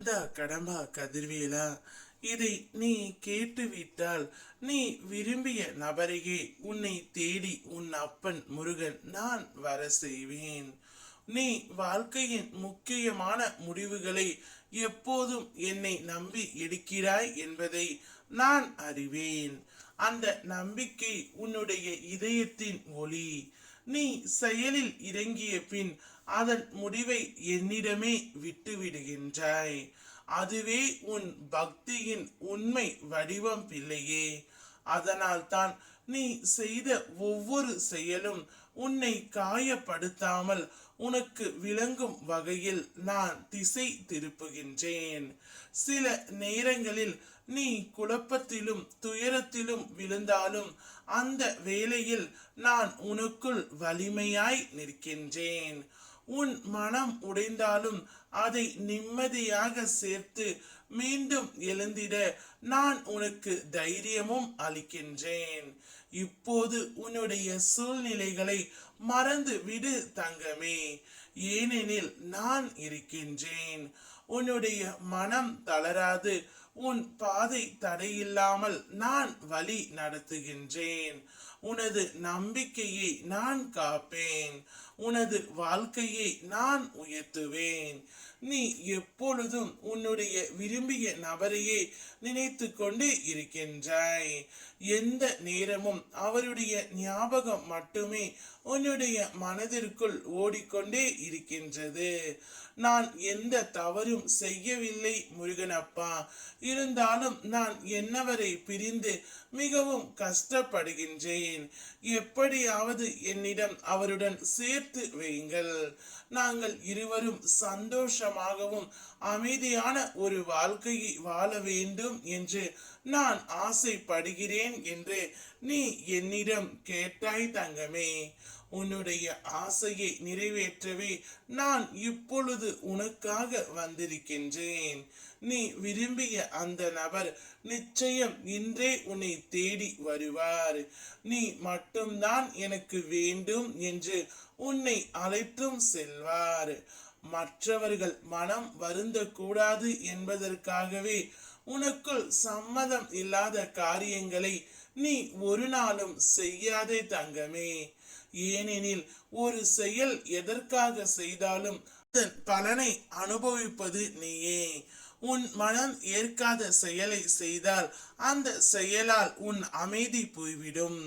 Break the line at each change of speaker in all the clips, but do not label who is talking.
இந்த கடம்பா கதிர்வேலா இதை நீ கேட்டுவிட்டால் நீ விரும்பிய நபரையே உன்னை தேடி உன் அப்பன் முருகன் நான் வர செய்வேன். நீ வாழ்க்கையின் முக்கியமான முடிவுகளை எப்போதும் என்னை நம்பி எடுக்கிறாய் என்பதை நான் அறிவேன். அந்த நம்பிக்கை உன்னுடைய இதயத்தின் ஒளி. நீ செயலில் இறங்கிய பின் அதன் முடிவை என்னிடமே விட்டு விடுகின்றாய் அதுவே உன் பக்தியின் உண்மை வடிவம் பிள்ளையே. அதனால்தான் நீ செய்த ஒவ்வொரு செயலும் உன்னை காயப்படுத்தாமல் உனக்கு விளங்கும் வகையில் நான் திசை திருப்புகின்றேன். சில நேரங்களில் நீ குழப்பத்திலும் துயரத்திலும் விழுந்தாலும் அந்த வேளையில் நான் உனக்குள் வலிமையாய் நிற்கின்றேன். உன் மனம் உடைந்தாலும் அதை நிம்மதியாக சேர்த்து மீண்டும் எழுந்திட நான் உனக்கு தைரியமும் அளிக்கின்றேன். இப்போது உன்னுடைய சூழ்நிலைகளை மறந்து விடு தங்கமே. ஏனெனில் நான் இருக்கின்றேன். உன்னுடைய மனம் தளராது. உன் பாதை தடையில்லாமல் நான் வழி நடத்துகின்றேன். உனது நம்பிக்கையை நான் காப்பேன். உனது வாழ்க்கையை நான் உயர்த்துவேன். நீ எப்பொழுதும் உன்னுடைய விரும்பிய நபரையே நினைத்து கொண்டு இருக்கின்றாய். எந்த நேரமும் அவருடைய ஞாபகம் மட்டுமே உன்னுடைய மனதிற்குள் ஓடிக்கொண்டே இருக்கின்றது. நான் எந்த தவறும் செய்யவில்லை முருகனப்பா. இருந்தாலும் நான் என்னவரை பிரிந்து மிகவும் கஷ்டப்படுகின்றேன். எப்படியாவது என்னிடம் அவருடன் சேர்த்து வையுங்கள். நாங்கள் இருவரும் சந்தோஷமாகவும் அமைதியான ஒரு வாழ்க்கையை வாழ வேண்டும் என்று நான் ஆசைப்படுகிறேன் என்று நீ என்னிடம் கேட்டாய் தங்கமே. உன்னுடைய ஆசையை நிறைவேற்றவே நான் இப்பொழுது உனக்காக வந்திருக்கின்றேன். நீ விரும்பிய அந்த நபர் நிச்சயம் இன்றே உன்னை தேடி வருவார். நீ மட்டும்தான் எனக்கு வேண்டும் என்று உன்னை அழைத்தும் செல்வார். மற்றவர்கள் மனம் வருந்தக்கூடாது என்பதற்காகவே உனக்குள் சம்மதம் இல்லாத காரியங்களை நீ ஒரு நாளும் செய்யாதே தங்கமே. ஏனெனில் ஒரு செயல் எதற்காக செய்தாலும் அதன் பலனை அனுபவிப்பது நீயே. உன் மனம் ஏற்காத செயலை செய்தால் அந்த செயலால் உன் அமைதி போய்விடும்.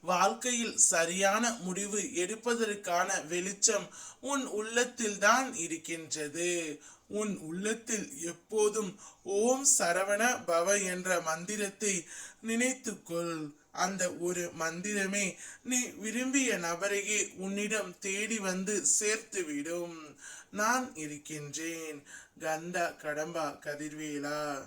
வாழ்க்கையில் சரியான முடிவு எடுப்பதற்கான வெளிச்சம் உன் உள்ளத்தில் தான் இருக்கின்றது. உன் உள்ளத்தில் எப்போதும் ஓம் சரவண பவ என்ற மந்திரத்தை நினைத்துக்கொள். அந்த ஒரு மந்திரமே நீ விரும்பிய நபரையே உன்னிடம் தேடி வந்து சேர்த்துவிடும். நான் இருக்கின்றேன். கந்தா கடம்பா கதிர்வேலா.